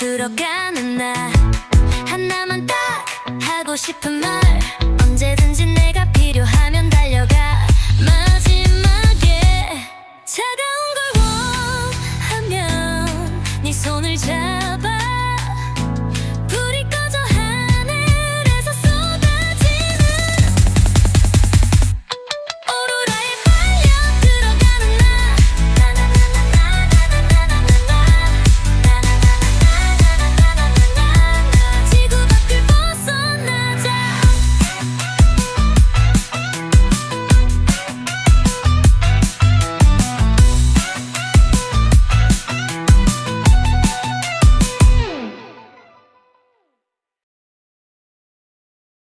들어가는 나 하나만 딱 하고 싶은 말 언제든지 내가 필요하면 달려가. 마지막에 차가운 걸 원하면 네 손을 잡아.